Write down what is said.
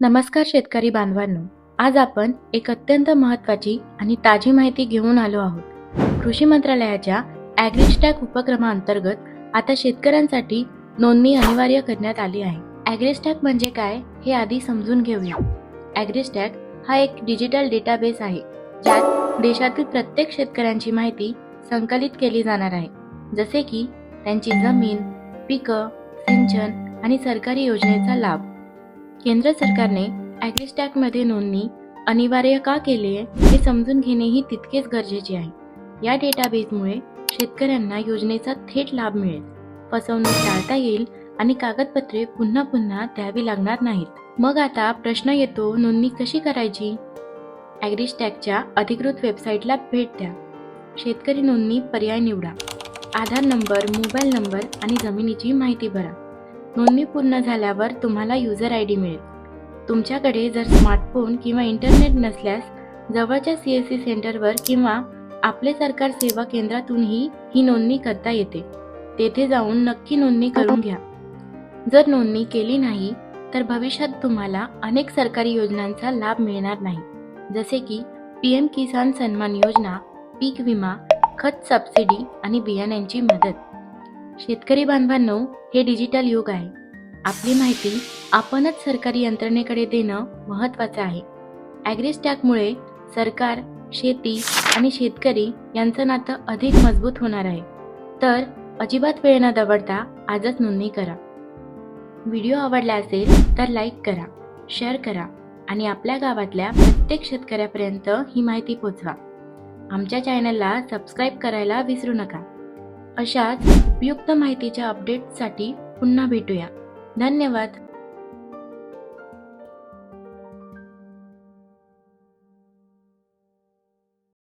नमस्कार शेतकरी बांधवांनो आज आपण एक अत्यंत महत्त्वाची आणि ताजी माहिती घेऊन आलो आहोत. कृषी मंत्रालयाच्या ॲग्रिस्टॅक उपक्रमाअंतर्गत आता शेतकऱ्यांसाठी नोंदणी अनिवार्य करण्यात आली आहे. ॲग्रिस्टॅक म्हणजे काय हे आधी समजून घेऊया. ॲग्रिस्टॅक हा एक डिजिटल डेटाबेस आहे ज्यात देशातील प्रत्येक शेतकऱ्यांची माहिती संकलित केली जाणार आहे. जसे की त्यांची जमीन पिकं सिंचन आणि सरकारी योजनेचा लाभ. केंद्र सरकारने ॲग्रिस्टॅकमध्ये नोंदणी अनिवार्य का केली आहे हे समजून घेणेही तितकेच गरजेचे आहे. या डेटाबेसमुळे शेतकऱ्यांना योजनेचा थेट लाभ मिळेल. फसवणूक टाळता येईल आणि कागदपत्रे पुन्हा पुन्हा द्यावी लागणार नाहीत. मग आता प्रश्न येतो नोंदणी कशी करायची? ॲग्रिस्टॅकच्या अधिकृत वेबसाईटला भेट द्या. शेतकरी नोंदणी पर्याय निवडा. आधार नंबर मोबाईल नंबर आणि जमिनीची माहिती भरा. नोंदणी पूर्ण झाल्यावर तुम्हाला युजर आय डी मिळेल. तुमच्याकडे जर स्मार्टफोन किंवा इंटरनेट नसल्यास जवळच्या सी एस सी सेंटरवर किंवा आपले सरकार सेवा केंद्रातूनही ही नोंदणी करता येते. तेथे जाऊन नक्की नोंदणी करून घ्या. जर नोंदणी केली नाही तर भविष्यात तुम्हाला अनेक सरकारी योजनांचा लाभ मिळणार नाही. जसे की पी एम किसान सन्मान योजना पीक विमा खत सबसिडी आणि बियाण्यांची मदत. शेतकरी बांधवांनो हे डिजिटल युग आहे. आपली माहिती आपणच सरकारी यंत्रणेकडे देणं महत्त्वाचं आहे. ॲग्रिस्टॅकमुळे सरकार शेती आणि शेतकरी यांचं नातं अधिक मजबूत होणार आहे. तर अजिबात वेळ न दवडता आजच नोंदणी करा. व्हिडिओ आवडला असेल तर लाईक करा शेअर करा आणि आपल्या गावातल्या प्रत्येक शेतकऱ्यापर्यंत ही माहिती पोचवा. आमच्या चॅनलला सबस्क्राईब करायला विसरू नका. अशाच उपयुक्त माहितीच्या अपडेटसाठी पुन्हा भेटूया. धन्यवाद.